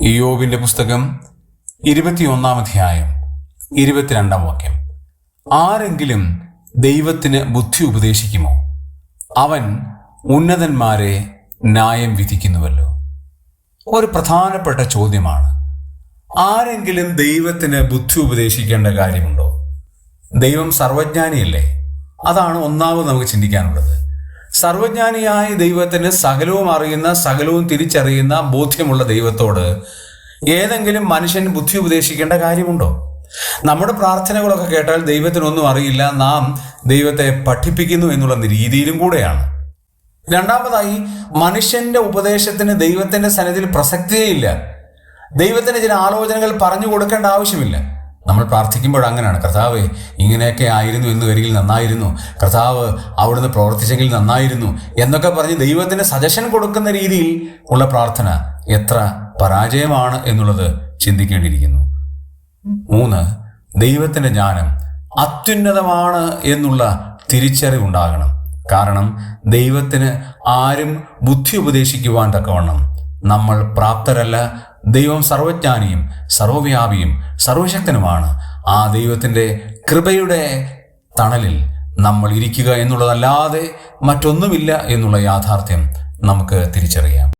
ഇയോബിന്റെ പുസ്തകം ഇരുപത്തിയൊന്നാം അധ്യായം ഇരുപത്തിരണ്ടാം വാക്യം. ആരെങ്കിലും ദൈവത്തിന് ബുദ്ധി ഉപദേശിക്കുമോ? അവൻ ഉന്നതന്മാരെ ന്യായം വിധിക്കുന്നുവല്ലോ. ഒരു പ്രധാനപ്പെട്ട ചോദ്യമാണ്. ആരെങ്കിലും ദൈവത്തിന് ബുദ്ധി ഉപദേശിക്കേണ്ട കാര്യമുണ്ടോ? ദൈവം സർവജ്ഞാനിയല്ലേ? അതാണ് ഒന്നാമത് നമുക്ക് ചിന്തിക്കാനുള്ളത്. സർവജ്ഞാനിയായ ദൈവത്തിന് സകലവും അറിയുന്ന സകലവും തിരിച്ചറിയുന്ന ബോധ്യമുള്ള ദൈവത്തോട് ഏതെങ്കിലും മനുഷ്യൻ ബുദ്ധി ഉപദേശിക്കേണ്ട കാര്യമുണ്ടോ? നമ്മുടെ പ്രാർത്ഥനകളൊക്കെ കേട്ടാൽ ദൈവത്തിനൊന്നും അറിയില്ല. നാം ദൈവത്തെ പഠിപ്പിക്കുന്നു എന്നുള്ള രീതിയിലും കൂടെയാണ്. രണ്ടാമതായി മനുഷ്യന്റെ ഉപദേശത്തിന് ദൈവത്തിന്റെ സന്നിധിയിൽ പ്രസക്തിയേ ഇല്ല. ദൈവത്തിന് ചില ആലോചനകൾ പറഞ്ഞു കൊടുക്കേണ്ട ആവശ്യമില്ല. നമ്മൾ പ്രാർത്ഥിക്കുമ്പോൾ അങ്ങനെയാണ്. കർത്താവ് ഇങ്ങനെയൊക്കെ ആയിരുന്നു എന്ന് വരികിൽ നന്നായിരുന്നു. കർത്താവ് അവിടുന്ന് പ്രവർത്തിച്ചെങ്കിൽ നന്നായിരുന്നു എന്നൊക്കെ പറഞ്ഞ് ദൈവത്തിന് സജഷൻ കൊടുക്കുന്ന രീതിയിൽ ഉള്ള പ്രാർത്ഥന എത്ര പരാജയമാണ് എന്നുള്ളത് ചിന്തിക്കേണ്ടിയിരിക്കുന്നു. മൂന്ന് ദൈവത്തിന്റെ ജ്ഞാനം അത്യുന്നതമാണ് എന്നുള്ള തിരിച്ചറിവുണ്ടാകണം കാരണം ദൈവത്തിന് ആരും ബുദ്ധി ഉപദേശിക്കുവാൻ തക്കവണ്ണം നമ്മൾ പ്രാപ്തരല്ല ദൈവം സർവജ്ഞാനിയും സർവവ്യാപിയും സർവശക്തനുമാണ്. ആ ദൈവത്തിന്റെ കൃപയുടെ തണലിൽ നമ്മൾ ഇരിക്കുക എന്നുള്ളതല്ലാതെ മറ്റൊന്നുമില്ല എന്നുള്ള യാഥാർത്ഥ്യം നമുക്ക് തിരിച്ചറിയാം.